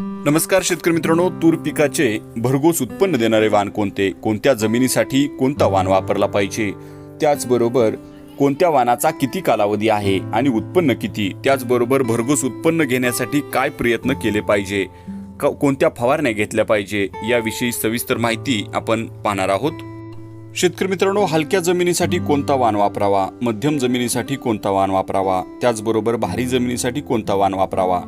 नमस्कार शेतकरी मित्रांनो तूर पिकाचे भरघोस उत्पन्न देणारे वाण कोणते? कोणत्या जमिनीसाठी कोणता वाण वापरला पाहिजे? त्याचबरोबर कोणत्या वाणाचा किती कालावधी आहे आणि उत्पन्न किती? त्याचबरोबर भरघोस उत्पन्न घेण्यासाठी काय प्रयत्न केले पाहिजे? कोणत्या फवारण्या घेतल्या पाहिजे? याविषयी सविस्तर माहिती आपण पाहणार आहोत. शेतकरी मित्रांनो हलक्या जमिनीसाठी कोणता वाण वापरावा? मध्यम जमिनीसाठी कोणता वाण वापरावा? त्याचबरोबर भारी जमिनीसाठी कोणता वाण वापरावा?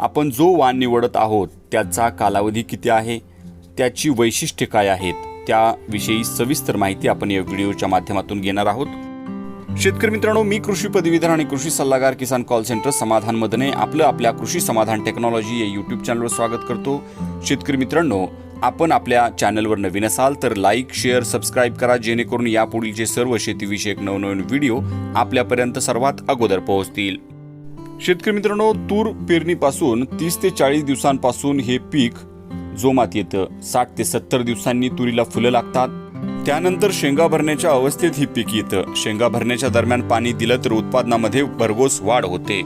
आपण जो वाण निवडत आहोत त्याचा कालावधी किती आहे? त्याची वैशिष्ट्ये काय आहेत? त्याविषयी सविस्तर माहिती आपण या व्हिडिओच्या माध्यमातून घेणार आहोत. शेतकरी मित्रांनो मी कृषी पदवीधर आणि कृषी सल्लागार किसान कॉल सेंटर समाधान मदने आपलं आपल्या कृषी समाधान टेक्नॉलॉजी या युट्यूब चॅनलवर स्वागत करतो. शेतकरी मित्रांनो आपण आपल्या चॅनलवर नवीन असाल तर लाईक शेअर सबस्क्राईब करा जेणेकरून यापुढीलचे सर्व शेतीविषयक नवनवीन व्हिडिओ आपल्यापर्यंत सर्वात अगोदर पोहोचतील. शेतकरी मित्रांनो तूर पेरणीपासून तीस ते चाळीस दिवसांपासून हे पीक जोमात येतं. साठ ते सत्तर दिवसांनी तुरीला फुलं लागतात. त्यानंतर शेंगा भरण्याच्या अवस्थेत ही पीक येतं. शेंगा भरण्याच्या दरम्यान पाणी दिलं तर उत्पादनामध्ये भरघोस वाढ होते.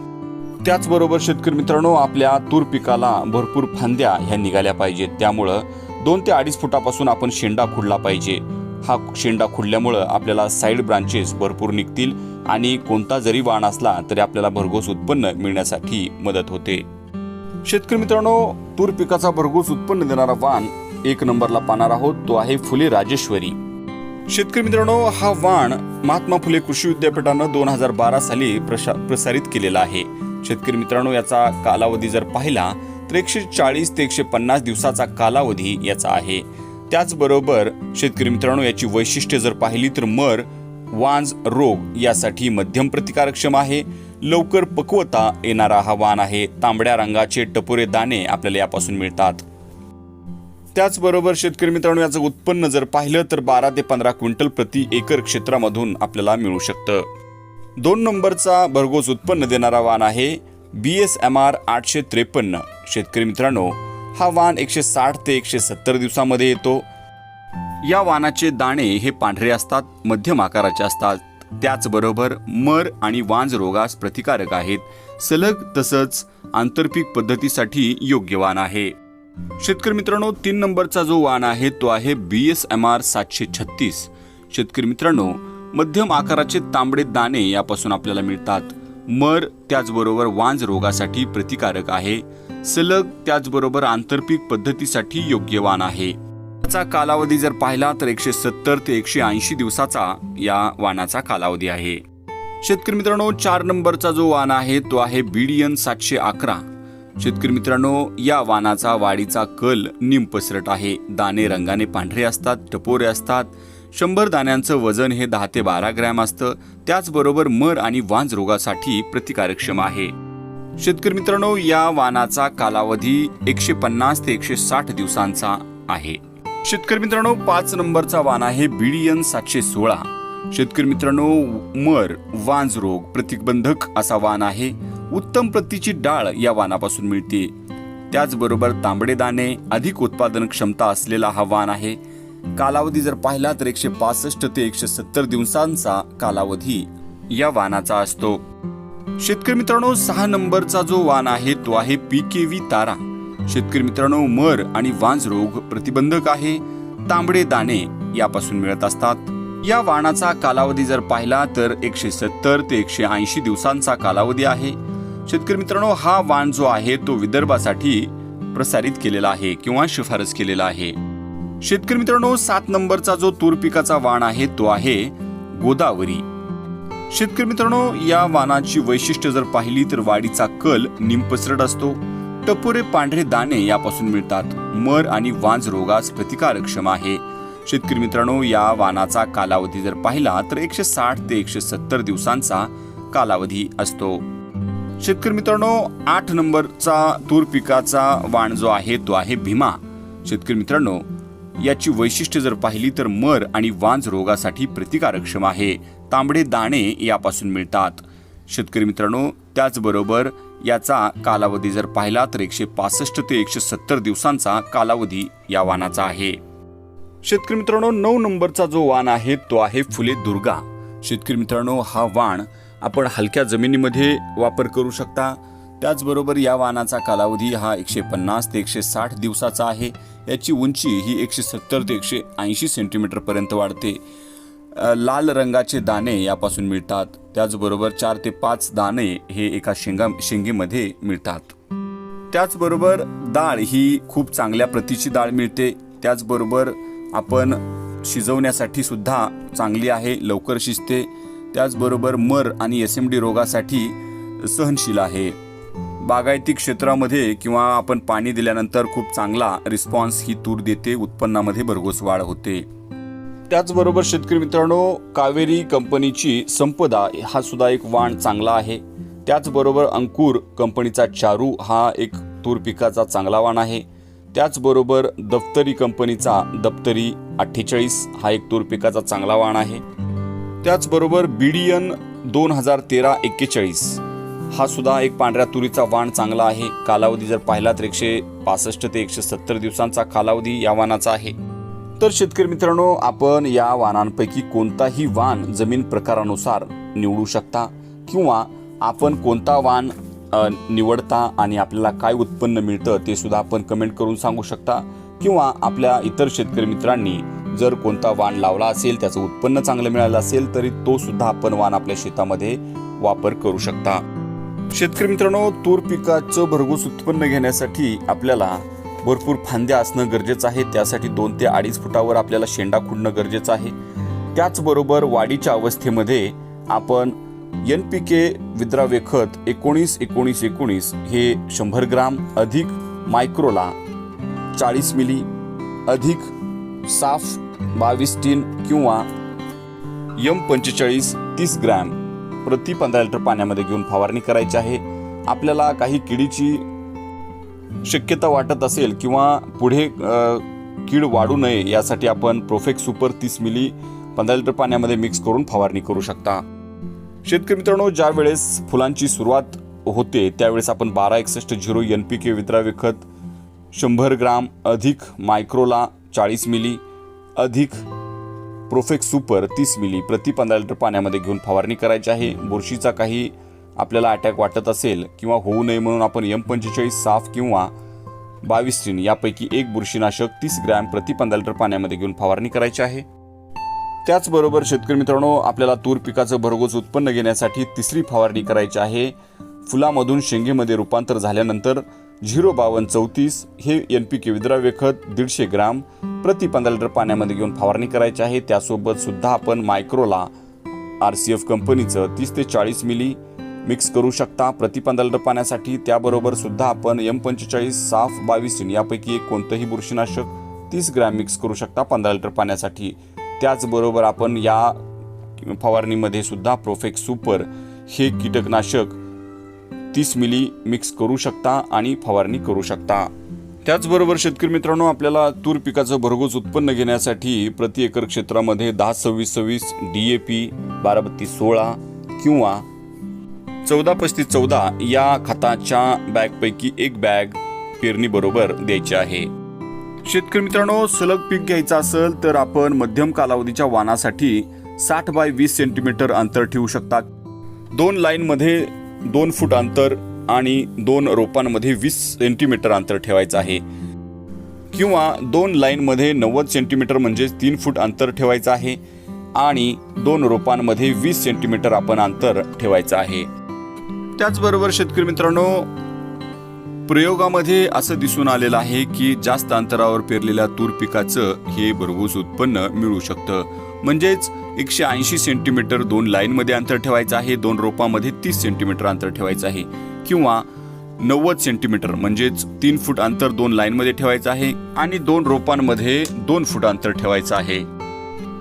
त्याचबरोबर शेतकरी मित्रांनो आपल्या तूर पिकाला भरपूर फांद्या ह्या निघाल्या पाहिजेत. त्यामुळं दोन ते अडीच फुटापासून आपण शेंडा खुडला पाहिजे. हा शेंडा खुडल्यामुळं आपल्याला साईड ब्रांचेस भरपूर निघतील आणि कोणता जरी वाण असला तरी आपल्याला भरघोस उत्पन्न मिळण्यासाठी मदत होते. शेतकरी मित्रांनो तूर पिकाचा भरघोस उत्पन्न देणारा वाण एक नंबरला पाहणार आहोत. तो आहे फुले राजेश्वरी. शेतकरी मित्रांनो हा वाण महात्मा फुले कृषी विद्यापीठानं दोन हजार बारा साली प्रसारित केलेला आहे. शेतकरी मित्रांनो याचा कालावधी जर पाहिला तर एकशे चाळीस ते एकशे पन्नास दिवसाचा कालावधी याचा आहे. त्याचबरोबर शेतकरी मित्रांनो याची वैशिष्ट्ये जर पाहिली तर मर वांज रोग यासाठी मध्यम प्रतिकारक्षम आहे. लवकर पक्वता येणारा हा वाण आहे. तांबड्या रंगाचे टपोरे दाणे आपल्याला यापासून मिळतात. त्याचबरोबर शेतकरी मित्रांनो याचं उत्पन्न जर पाहिलं तर बारा ते पंधरा क्विंटल प्रति एकर क्षेत्रामधून आपल्याला मिळू शकतं. दोन नंबरचा भरघोस उत्पन्न देणारा वाण आहे. बी एस एम आर आठशे त्रेपन्न. शेतकरी मित्रांनो हा वाण एकशे साठ ते एकशे सत्तर दिवसामध्ये येतो. या वानाचे दाणे हे पांढरे असतात मध्यम आकाराचे असतात. त्याचबरोबर मर आणि वांज रोगास प्रतिकारक आहेत. सलग तसंच आंतरपीक पद्धतीसाठी योग्य वाण आहे. शेतकरी मित्रांनो तीन नंबरचा जो वाण आहे तो आहे बी एस एम आर सातशे छत्तीस. शेतकरी मित्रांनो मध्यम आकाराचे तांबडे दाणे यापासून आपल्याला मिळतात. मर त्याचबरोबर वांज रोगासाठी प्रतिकारक आहे. सलग त्याचबरोबर आंतरपीक पद्धतीसाठी योग्यवान आहे. याचा कालावधी जर पाहिला तर एकशे सत्तर ते एकशे ऐंशी दिवसाचा या वाणाचा कालावधी आहे. शेतकरी मित्रांनो चार नंबरचा जो वाण आहे तो आहे बीडीएन सातशे अकरा. शेतकरी मित्रांनो या वाणाचा वाढीचा कल निम पसरट आहे. दाणे रंगाने पांढरे असतात टपोरे असतात. शंभर दाण्यांचं वजन हे दहा ते बारा ग्रॅम असतं. त्याचबरोबर मर आणि वांज रोगासाठी प्रतिकारक्षम आहे. शेतकरी मित्रांनो या वानाचा कालावधी एकशे पन्नास ते एकशे साठ दिवसांचा आहे. शेतकरी मित्रांनो पाच नंबरचा वाण आहे बीडीएन सातशे सोळा. शेतकरी मित्रांनो मर वांज रोग प्रतिबंधक असा वाण आहे. उत्तम प्रतीची डाळ या वानापासून मिळते. त्याचबरोबर तांबडे दाणे अधिक उत्पादन क्षमता असलेला हा वाण आहे. कालावधी जर पाहिला तर एकशे पासष्ट ते एकशे सत्तर दिवसांचा कालावधी या वाणाचा असतो. शेतकरी मित्रांनो सहा नंबरचा जो वाण आहे तो आहे पीकेवी तारा. शेतकरी मित्रांनो मर आणि वांज रोग प्रतिबंधक आहे. तांबडे दाणे यापासून मिळत असतात. या वाणाचा कालावधी जर पाहिला तर एकशे सत्तर ते एकशे ऐंशी दिवसांचा कालावधी आहे. शेतकरी मित्रांनो हा वाण जो आहे तो विदर्भासाठी प्रसारित केलेला आहे किंवा शिफारस केलेला आहे. शेतकरी मित्रांनो सात नंबरचा जो तूर पिकाचा वाण आहे तो आहे गोदावरी. शेतकरी मित्रांनो या वाणाची वैशिष्ट्य जर पाहिली तर वाढीचा कल निंपसरट असतो. टपोरे पांढरे दाणे यापासून मिळतात. मर आणि वांज रोगास प्रतिकारक्षम आहे. शेतकरी मित्रांनो या वाणाचा कालावधी जर पाहिला तर एकशे साठ ते एकशे सत्तर दिवसांचा कालावधी असतो. शेतकरी मित्रांनो आठ नंबरचा तूर पिकाचा वाण जो आहे तो आहे भीमा. शेतकरी मित्रांनो याची वैशिष्ट्य जर पाहिली तर मर आणि वांज रोगासाठी प्रतिकारक्षम आहे. तांबडे दाणे यापासून मिळतात. शेतकरी मित्रांनो त्याचबरोबर याचा कालावधी जर पाहिला तर एकशे पासष्ट ते एकशे सत्तर दिवसांचा कालावधी या वानाचा आहे. शेतकरी मित्रांनो नऊ नंबरचा जो वाण आहे तो आहे फुले दुर्गा. शेतकरी मित्रांनो हा वाण आपण हलक्या जमिनीमध्ये वापर करू शकता. त्याचबरोबर या वाहनाचा कालावधी हा एकशे पन्नास ते एकशे साठ दिवसाचा आहे. याची उंची ही एकशे सत्तर ते एकशे ऐंशी सेंटीमीटरपर्यंत वाढते. लाल रंगाचे दाणे यापासून मिळतात. त्याचबरोबर चार ते पाच दाणे हे एका शेंगा शेंगेमध्ये मिळतात. त्याचबरोबर डाळ ही खूप चांगल्या प्रतीची डाळ मिळते. त्याचबरोबर आपण शिजवण्यासाठी सुद्धा चांगली आहे लवकर शिजते. त्याचबरोबर मर आणि एस एम डी रोगासाठी सहनशील आहे. बागायती क्षेत्रामध्ये किंवा आपण पाणी दिल्यानंतर खूप चांगला रिस्पॉन्स ही तूर देते उत्पन्नामध्ये भरघोस वाढ होते. त्याचबरोबर शेतकरी मित्रांनो कावेरी कंपनीची संपदा हा सुद्धा एक वाण चांगला आहे. त्याचबरोबर अंकुर कंपनीचा चारू हा एक तूर पिकाचा चांगला वाण आहे. त्याचबरोबर दफ्तरी कंपनीचा दफ्तरी अठ्ठेचाळीस हा एक तूर पिकाचा चांगला वाण आहे. त्याचबरोबर बीडीएन दोन हजार तेरा एक्केचाळीस. हा सुद्धा एक पांढऱ्या तुरीचा वाण चांगला आहे. कालावधी जर पाहिला तर एकशे पासष्ट ते एकशे सत्तर दिवसांचा कालावधी या वाणाचा आहे. तर शेतकरी मित्रांनो आपण या वाणांपैकी कोणताही वाण जमीन प्रकारानुसार निवडू शकता किंवा आपण कोणता वाण निवडता आणि आपल्याला काय उत्पन्न मिळतं ते सुद्धा आपण कमेंट करून सांगू शकता किंवा आपल्या इतर शेतकरी मित्रांनी जर कोणता वाण लावला असेल त्याचं उत्पन्न चांगलं मिळालं असेल तरी तो सुद्धा आपण वाण आपल्या शेतामध्ये वापर करू शकता. शेतकरी मित्रांनो तूर पिकाचं भरघोस उत्पन्न घेण्यासाठी आपल्याला भरपूर फांद्या असणं गरजेचं आहे. त्यासाठी दोन ते अडीच फुटावर आपल्याला शेंडा खुडणं गरजेचं आहे. त्याचबरोबर वाढीच्या अवस्थेमध्ये आपण एन पी के विद्राव्य खत एकोणीस एकोणीस एकोणीस हे शंभर ग्राम अधिक मायक्रोला चाळीस मिली अधिक साफ बावीस टीन किंवा यम पंचेचाळीस तीस ग्रॅम प्रति पंधरा लिटर पाण्यामध्ये घेऊन फवारणी करायची आहे. आपल्याला काही किडीची शक्यता वाटत असेल किंवा पुढे कीड वाढू नये यासाठी आपण प्रोफेक्स सुपर तीस मिली पंधरा लिटर पाण्यामध्ये मिक्स करून फवारणी करू शकता. शेतकरी मित्रांनो ज्या वेळेस फुलांची सुरुवात होते त्यावेळेस आपण बारा एकसष्ट झिरो एन पी के विद्राव्य खत शंभर ग्राम अधिक मायक्रोला चाळीस मिली अधिक प्रोफेक्स सुपर तीस मिली प्रति पंधरा लिटर पाण्यामध्ये घेऊन फवारणी करायची आहे. बुरशीचा काही आपल्याला अटॅक वाटत असेल किंवा होऊ नये म्हणून आपण एम पंचेचाळीस साफ किंवा बावीस टीन यापैकी एक बुरशीनाशक तीस ग्रॅम प्रति पंधरा लिटर पाण्यामध्ये घेऊन फवारणी करायची आहे. त्याचबरोबर शेतकरी मित्रांनो आपल्याला तूर पिकाचं भरघोस उत्पन्न घेण्यासाठी तिसरी फवारणी करायची आहे. फुलामधून शेंगेमध्ये रूपांतर झाल्यानंतर झिरो बावन्न चौतीस हे एन पी के विद्राव्य खत दीडशे ग्राम प्रति पंधरा लिटर पाण्यामध्ये घेऊन फवारणी करायची आहे. त्यासोबत सुद्धा आपण मायक्रोला आर सी एफ कंपनीचं तीस ते चाळीस मिली मिक्स करू शकता. प्रति पंधरा लिटर पाण्यासाठी त्याबरोबर सुद्धा आपण एम पंचेचाळीस साफ बावीस यापैकी एक कोणतंही बुरशीनाशक तीस ग्रॅम मिक्स करू शकता पंधरा लिटर पाण्यासाठी. त्याचबरोबर आपण या फवारणीमध्ये सुद्धा प्रोफेक्स सुपर हे कीटकनाशक तीस मिली मिक्स करू शकता आणि फवारणी करू शकता. त्याचबरोबर शेतकरी मित्रांनो आपल्याला तूर पिकाचं भरघोस उत्पन्न घेण्यासाठी प्रति एकर क्षेत्रामध्ये दहा सव्वीस सव्वीस डी ए पी बारा बत्तीस सोळा किंवा चौदा पस्तीस चौदा या खताच्या बॅगपैकी एक बॅग पेरणीबरोबर द्यायची आहे. शेतकरी मित्रांनो सलग पीक घ्यायचं असेल तर आपण मध्यम कालावधीच्या वाणासाठी साठ बाय वीस सेंटीमीटर अंतर ठेवू शकता. दोन लाईनमध्ये दोन फूट अंतर आणि दोन रोपांमध्ये वीस सेंटीमीटर अंतर ठेवायचं आहे. किंवा दोन लाईनमध्ये नव्वद सेंटीमीटर म्हणजे तीन फूट अंतर ठेवायचं आहे आणि दोन रोपांमध्ये वीस सेंटीमीटर आपण अंतर ठेवायचं आहे. त्याचबरोबर शेतकरी मित्रांनो प्रयोगामध्ये असं दिसून आलेलं आहे की जास्त अंतरावर पेरलेल्या तूर पिकाचं हे भरघूस उत्पन्न मिळू शकतं. म्हणजेच एकशे ऐंशी सेंटीमीटर दोन लाईनमध्ये अंतर ठेवायचं आहे दोन रोपामध्ये तीस सेंटीमीटर अंतर ठेवायचं आहे. किंवा नव्वद सेंटीमीटर म्हणजेच तीन फूट अंतर दोन लाईनमध्ये ठेवायचं आहे आणि दोन रोपांमध्ये दोन फूट अंतर ठेवायचं आहे.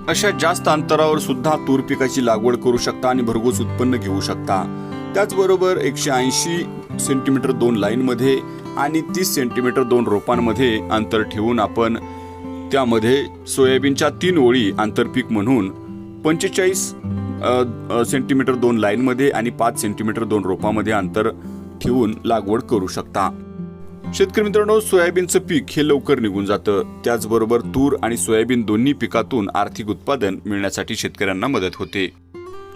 अशा जास्त अंतरावर सुद्धा तूर पिकाची लागवड करू शकता आणि भरघोस उत्पन्न घेऊ शकता. त्याचबरोबर एकशे ऐंशी सेंटीमीटर दोन लाईनमध्ये आणि तीस सेंटीमीटर दोन रोपांमध्ये अंतर ठेवून आपण त्यामध्ये सोयाबीनच्या तीन ओळी आंतरपीक म्हणून पंचेचाळीस सेंटीमीटर दोन लाईनमध्ये आणि पाच सेंटीमीटर दोन रोपामध्ये अंतर ठेवून लागवड करू शकता. शेतकरी मित्रांनो सोयाबीनचं पीक हे लवकर निघून जातं. त्याचबरोबर तूर आणि सोयाबीन दोन्ही पिकातून आर्थिक उत्पादन मिळण्यासाठी शेतकऱ्यांना मदत होते.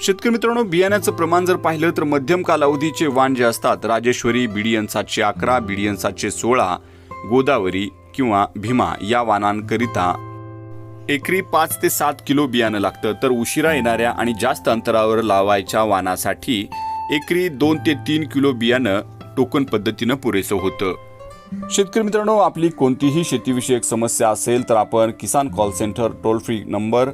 शेतकरी मित्रांनो बियाण्याचं प्रमाण जर पाहिलं तर मध्यम कालावधीचे वाण जे असतात राजेश्वरी बीडीएन सातशे अकरा बीडीएन सातशे सोळा गोदावरी किंवा भीमा या वाणांकरिता एकरी पाच ते सात किलो बियाणं लागतं. तर उशिरा येणाऱ्या आणि जास्त अंतरावर लावायच्या वाणासाठी एकरी दोन ते तीन किलो बियाणं टोकन पद्धतीनं पुरेसं होतं. शेतकरी मित्रांनो आपली कोणतीही शेतीविषयक समस्या असेल तर आपण Kisan call centre toll free number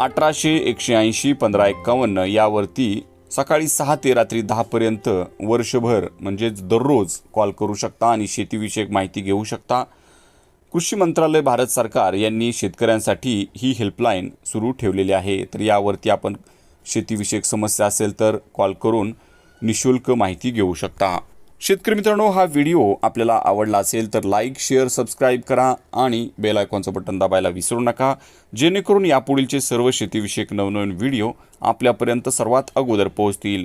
अठराशे एकशे ऐंशी पंधरा एक्कावन्न यावरती सकाळी सहा ते रात्री दहापर्यंत वर्षभर म्हणजेच दररोज कॉल करू शकता आणि शेतीविषयक माहिती घेऊ शकता. कृषी मंत्रालय भारत सरकार यांनी शेतकऱ्यांसाठी ही हेल्पलाईन सुरू ठेवलेली आहे. तर यावरती आपण शेतीविषयक समस्या असेल तर कॉल करून निशुल्क माहिती घेऊ शकता. शेतकरी मित्रांनो हा व्हिडिओ आपल्याला आवडला असेल तर लाईक शेअर सबस्क्राईब करा आणि बेल आयकॉनचं बटन दाबायला विसरू नका. जेणेकरून यापुढीलचे सर्व शेतीविषयक नवनवीन व्हिडिओ आपल्यापर्यंत सर्वात अगोदर पोहोचतील.